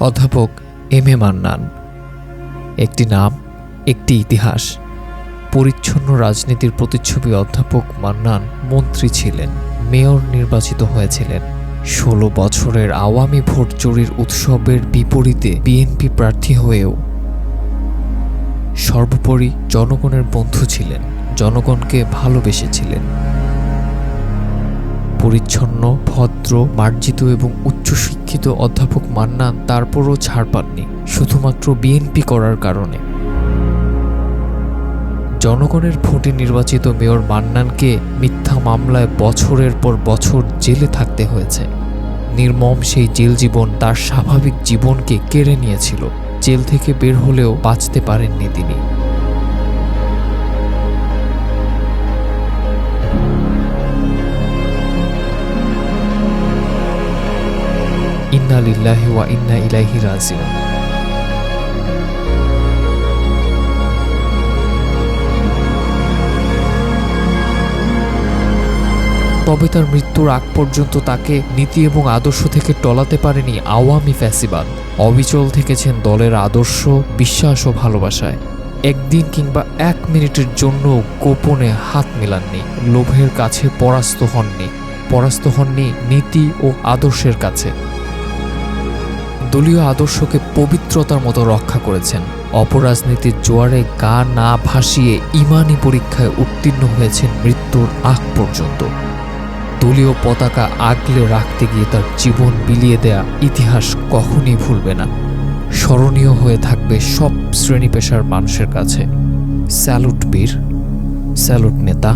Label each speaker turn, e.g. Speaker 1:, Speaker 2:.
Speaker 1: অধ্যাপক M A Mannan. একটি নাম, একটি ইতিহাস, পরিচ্ছন্ন রাজনীতির প্রতিচ্ছবি অধ্যাপক মান্নান মন্ত্রী ছিলেন, মেয়র নির্বাচিত হয়েছিলেন। ষোলো বছরের আওয়ামী ভোট চুরির উৎসবের বিপরীতে বিএনপি প্রার্থী হয়েও সর্বোপরি জনগণের বন্ধু ছিলেন, জনগণকে ভালোবেসেছিলেন। পরিচ্ছন্ন, ভদ্র, মার্জিত এবং উচ্চশিক্ষিত অধ্যাপক মান্নান তারপরও ছাড় পাননি, শুধুমাত্র বিএনপি করার কারণে। জনগণের ভোটে নির্বাচিত মেয়র মান্নানকে মিথ্যা মামলায় বছরের পর বছর জেলে থাকতে হয়েছে। নির্মম সেই জেল জীবন তার স্বাভাবিক জীবনকে কেড়ে নিয়েছিল, জেল থেকে বের হলেও বাঁচতে পারেননি তিনি। ইন্না লিল্লাহি ওয়া ইন্না ইলাইহি রাজিউন। তবে তার মৃত্যুর আগ পর্যন্ত তাকে নীতি এবং আদর্শ থেকে টলাতে পারেনি আওয়ামী ফ্যাসিবাদ। অবিচল থেকেছেন দলের আদর্শ, বিশ্বাস ও ভালোবাসায়। একদিন কিংবা এক মিনিটের জন্য গোপনে হাত মেলাননি, লোভের কাছে পরাস্ত হননি পরাস্ত হননি নীতি ও আদর্শের কাছে। দলীয় আদর্শকে পবিত্রতার মতো রক্ষা করেছেন। অপরাজনীতির জোয়ারে গা না ভাসিয়ে ইমানি পরীক্ষায় উত্তীর্ণ হয়েছেন মৃত্যুর আগ পর্যন্ত। দলীয় পতাকা আগলে রাখতে গিয়ে তার জীবন বিলিয়ে দেয়া ইতিহাস কখনই ভুলবে না। স্মরণীয় হয়ে থাকবে সব শ্রেণি পেশার মানুষের কাছে। স্যালুট বীর, স্যালুট নেতা